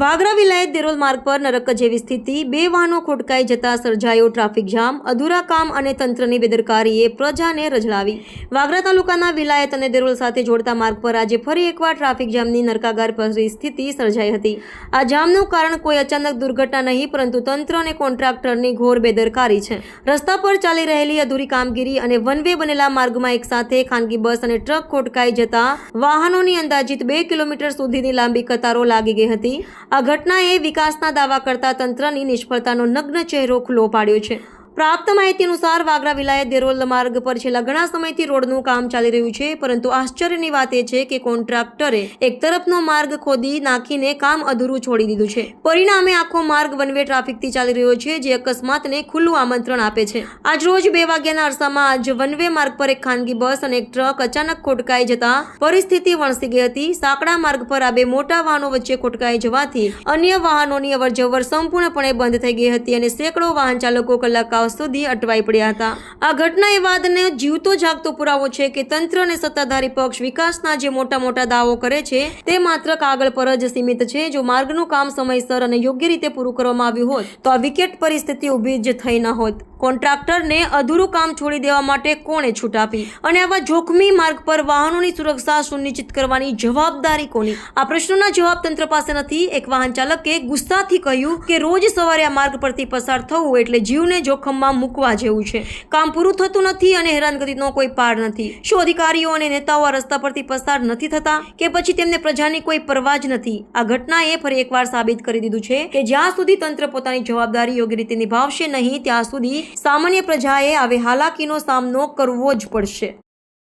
વાગરા વિલાયત દેરોલ માર્ગ પર નરક જેવી સ્થિતિ, બે વાહનો ખોટકાઈ જતા સર્જાયો ટ્રાફિક જામ, અધૂરા કામ અને તંત્રની બેદરકારીએ પ્રજાને રજળાવી. વાગરા તાલુકાના વિલાયત અને દેરોલ સાથે જોડતા માર્ગ પર આજે ફરી એકવાર ટ્રાફિક જામની નરકાગાર પરિસ્થિતિ સર્જાઈ હતી. આ જામનું કારણ કોઈ અચાનક દુર્ઘટના નહીં, પરંતુ તંત્ર અને કોન્ટ્રાક્ટરની ઘોર બેદરકારી છે. રસ્તા પર ચાલી રહેલી અધૂરી કામગીરી અને વન વે બનેલા માર્ગમાં એક સાથે ખાનગી બસ અને ટ્રક ખોટકાઈ જતા વાહનોની અંદાજિત બે કિલોમીટર સુધીની લાંબી કતારો લાગી ગઈ હતી. આ ઘટનાએ વિકાસના દાવા કરતા તંત્રની નિષ્ફળતાનો નગ્ન ચહેરો ખુલ્લો પાડ્યો છે. પ્રાપ્ત માહિતી અનુસાર વાગરા વિલાયત દેરોલ માર્ગ પર છેલ્લા ઘણા સમયથી રોડનું કામ ચાલી રહ્યું છે, પરંતુ આશ્ચર્યની વાત એ છે કે કોન્ટ્રાક્ટરે એક તરફનો માર્ગ ખોદી નાખીને કામ અધૂરું છોડી દીધું છે. પરિણામે આખો માર્ગ વન વે ટ્રાફિકથી ચાલી રહ્યો છે, જે અકસ્માતને ખુલ્લું આમંત્રણ આપે છે. આજ રોજ બે વાગ્યાના અરસામાં આજ વન વે માર્ગ પર એક ખાનગી બસ અને એક ટ્રક અચાનક ખોટકાઈ જતા પરિસ્થિતિ વણસી ગઈ હતી. સાંકડા માર્ગ પર આ બે મોટા વાહનો વચ્ચે ખોટકાઈ જવાથી અન્ય વાહનોની અવરજવર સંપૂર્ણપણે બંધ થઈ ગઈ હતી અને સેંકડો વાહન ચાલકો સુધી અટવાઈ પડ્યા હતા. આ ઘટના એ વાતને જીવતો જાગતો પુરાવો છે કે તંત્ર અને સત્તાધારી પક્ષ વિકાસના જે મોટા મોટા દાવો કરે છે, તે માત્ર કાગળ પર જ સીમિત છે. જો માર્ગનું કામ સમયસર અને યોગ્ય રીતે પૂરું કરવામાં આવ્યું હોત, તો આ વિકેટ પરિસ્થિતિ ઊભી જ થઈ ન હોત. કોન્ટ્રાક્ટરને અધૂરું કામ છોડી દેવા માટે કોણે છૂટ આપી? અને આવા જોખમી માર્ગ પર વાહનોની સુરક્ષા સુનિશ્ચિત કરવાની જવાબદારી કોની? આ પ્રશ્નોના જવાબ તંત્ર પાસે નથી. એક વાહન ચાલકે ગુસ્સાથી કહ્યું કે રોજ સવારે આ માર્ગ પરથી પસાર થવું એટલે જીવને જોખમમાં મૂકવા જેવું છે. કામ પૂરું થતું નથી અને હેરાનગતિનો કોઈ પાર નથી. શું અધિકારીઓ અને નેતાઓ આ રસ્તા પરથી પસાર નથી થતા? કે પછી તેમને પ્રજાની કોઈ પરવા જ નથી? આ ઘટનાએ ફરી એકવાર સાબિત કરી દીધું છે કે જ્યાં સુધી તંત્ર પોતાની જવાબદારી યોગ્ય રીતે નિભાવશે નહીં, ત્યાં સુધી સામાન્ય પ્રજાએ આવી હાલાકીનો સામનો કરવો જ પડશે.